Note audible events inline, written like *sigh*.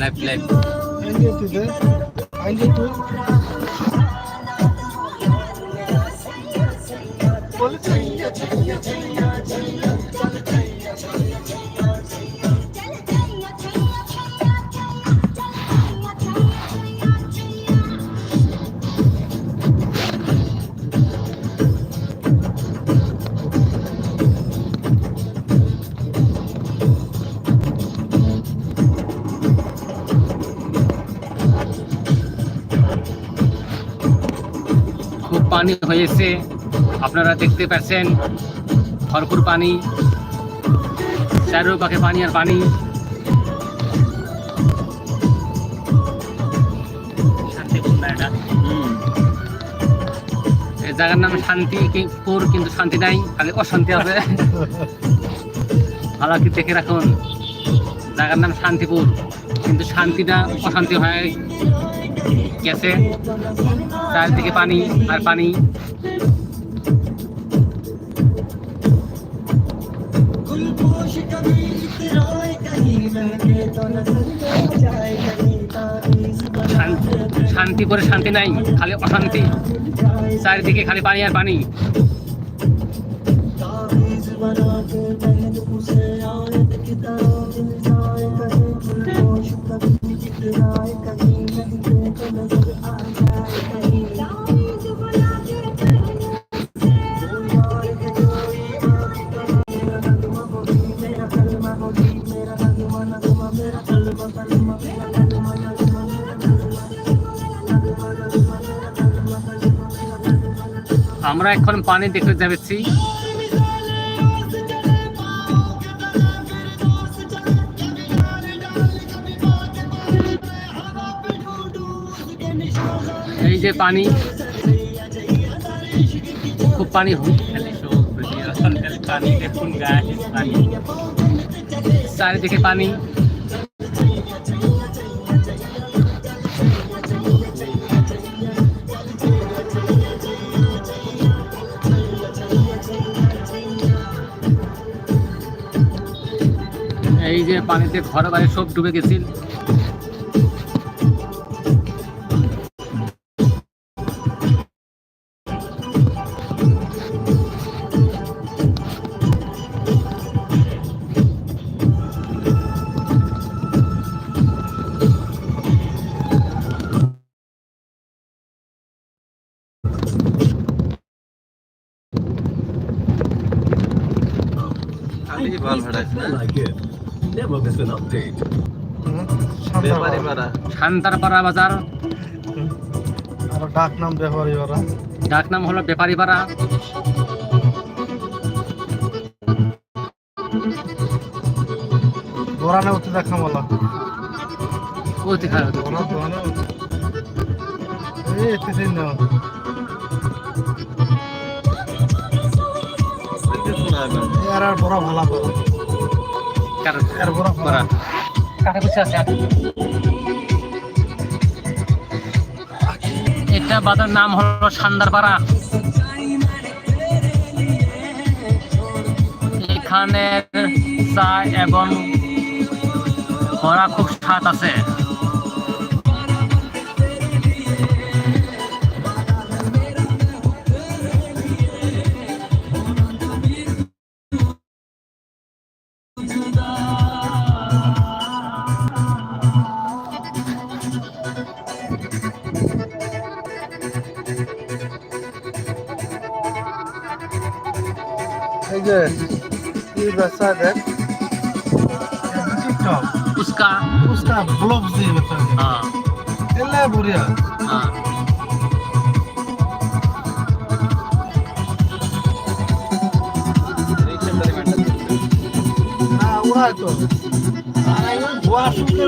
Live live বলে পানি হয়েছে। আপনারা দেখতে পাচ্ছেন ভরপুর পানি। চারোপাশে পানি আর পানি। জায়গার নাম শান্তিপুর কিন্তু শান্তি নাই খালি অশান্তি আছে। *laughs* ভালো কি দেখে রাখুন। জায়গার নাম শান্তিপুর। কিন্তু শান্তিটা, অশান্তি হয়ে গেছে। চারিদিকে পানি আর পানি। শান- শান্তি করে শান্তি নাই, খালি অশান্তি। চারিদিকে খালি পানি আর পানি। আমরা এখন পানি দেখতে যাচ্ছি। এই যে পানি, খুব পানি পানি দেখুন গাছ পানি চারিদিকে পানি। এই যে পানিতে ঘর বাড়ি সব ডুবে গেছিল ভাড়া like it. Never miss an update. শান্তারপাড়া বাজার। ডাক নাম ব্যাপারী ওরা ডাক নাম হলো ব্যাপারী পাড়া দোরানে উঠতে দেখা বলা। অতি খারাপ দোরা দোরানে এই এতে দিন না আর বড় ভালা বড় করা আছে এটা বাজার নাম হলো সান্দারপাড়া। এখানে চা এবং বড়া খুব স্বাদ আছে। এই যে এই ব্যবসা দেখ টিকটক उसका उसका ब्लॉग দিয়ে ব্যবসা हाँ এলে বড়িয়া हाँ না ওরা তো ওয়া শুনতে